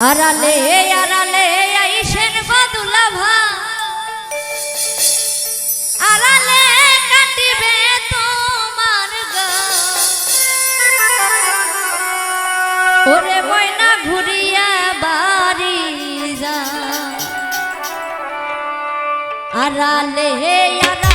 আরালে আরালে আইসেন বদুলা ভা আরালে কাটিবে তোমার গা ওরে ময়না ঘুরিয়া বাড়ি যা। আরালে আরালে